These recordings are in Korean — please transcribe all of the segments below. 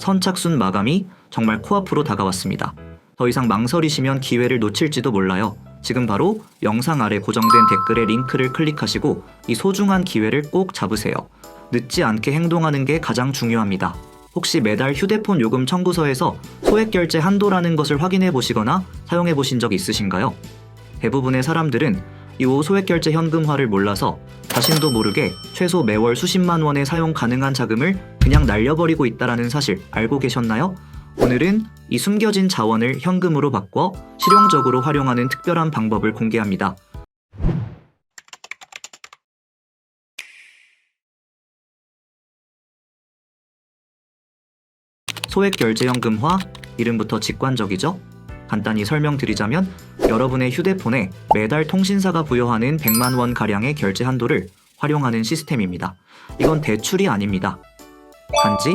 선착순 마감이 정말 코앞으로 다가왔습니다. 더 이상 망설이시면 기회를 놓칠지도 몰라요. 지금 바로 영상 아래 고정된 댓글에 링크를 클릭하시고 이 소중한 기회를 꼭 잡으세요. 늦지 않게 행동하는 게 가장 중요합니다. 혹시 매달 휴대폰 요금 청구서에서 소액 결제 한도라는 것을 확인해 보시거나 사용해 보신 적 있으신가요? 대부분의 사람들은 이 소액 결제 현금화를 몰라서 자신도 모르게 최소 매월 수십만 원의 사용 가능한 자금을 그냥 날려버리고 있다라는 사실 알고 계셨나요? 오늘은 이 숨겨진 자원을 현금으로 바꿔 실용적으로 활용하는 특별한 방법을 공개합니다. 소액 결제 현금화 이름부터 직관적이죠? 간단히 설명드리자면 여러분의 휴대폰에 매달 통신사가 부여하는 100만 원 가량의 결제 한도를 활용하는 시스템입니다. 이건 대출이 아닙니다. 단지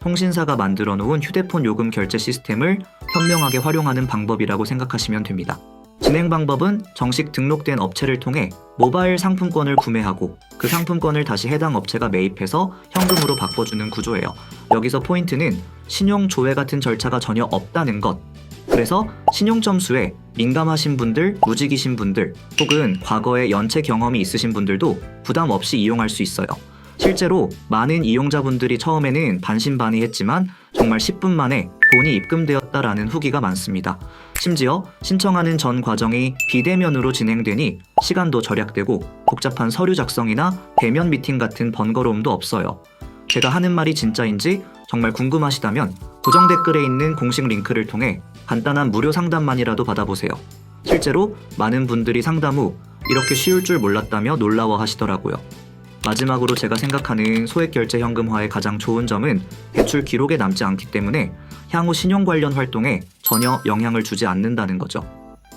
통신사가 만들어 놓은 휴대폰 요금 결제 시스템을 현명하게 활용하는 방법이라고 생각하시면 됩니다. 진행 방법은 정식 등록된 업체를 통해 모바일 상품권을 구매하고 그 상품권을 다시 해당 업체가 매입해서 현금으로 바꿔주는 구조예요. 여기서 포인트는 신용 조회 같은 절차가 전혀 없다는 것. 그래서 신용 점수에 민감하신 분들, 무직이신 분들, 혹은 과거에 연체 경험이 있으신 분들도 부담 없이 이용할 수 있어요. 실제로 많은 이용자분들이 처음에는 반신반의했지만 정말 10분 만에 돈이 입금되었다라는 후기가 많습니다. 심지어 신청하는 전 과정이 비대면으로 진행되니 시간도 절약되고 복잡한 서류 작성이나 대면 미팅 같은 번거로움도 없어요. 제가 하는 말이 진짜인지 정말 궁금하시다면 고정 댓글에 있는 공식 링크를 통해 간단한 무료 상담만이라도 받아보세요. 실제로 많은 분들이 상담 후 이렇게 쉬울 줄 몰랐다며 놀라워 하시더라고요. 마지막으로 제가 생각하는 소액결제 현금화의 가장 좋은 점은 대출 기록에 남지 않기 때문에 향후 신용 관련 활동에 전혀 영향을 주지 않는다는 거죠.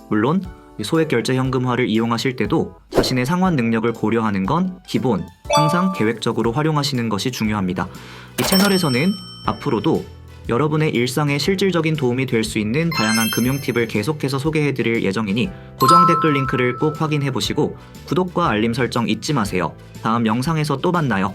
물론 이 소액결제 현금화를 이용하실 때도 자신의 상환 능력을 고려하는 건 기본, 항상 계획적으로 활용하시는 것이 중요합니다. 이 채널에서는 앞으로도 여러분의 일상에 실질적인 도움이 될 수 있는 다양한 금융 팁을 계속해서 소개해 드릴 예정이니 고정 댓글 링크를 꼭 확인해 보시고 구독과 알림 설정 잊지 마세요. 다음 영상에서 또 만나요.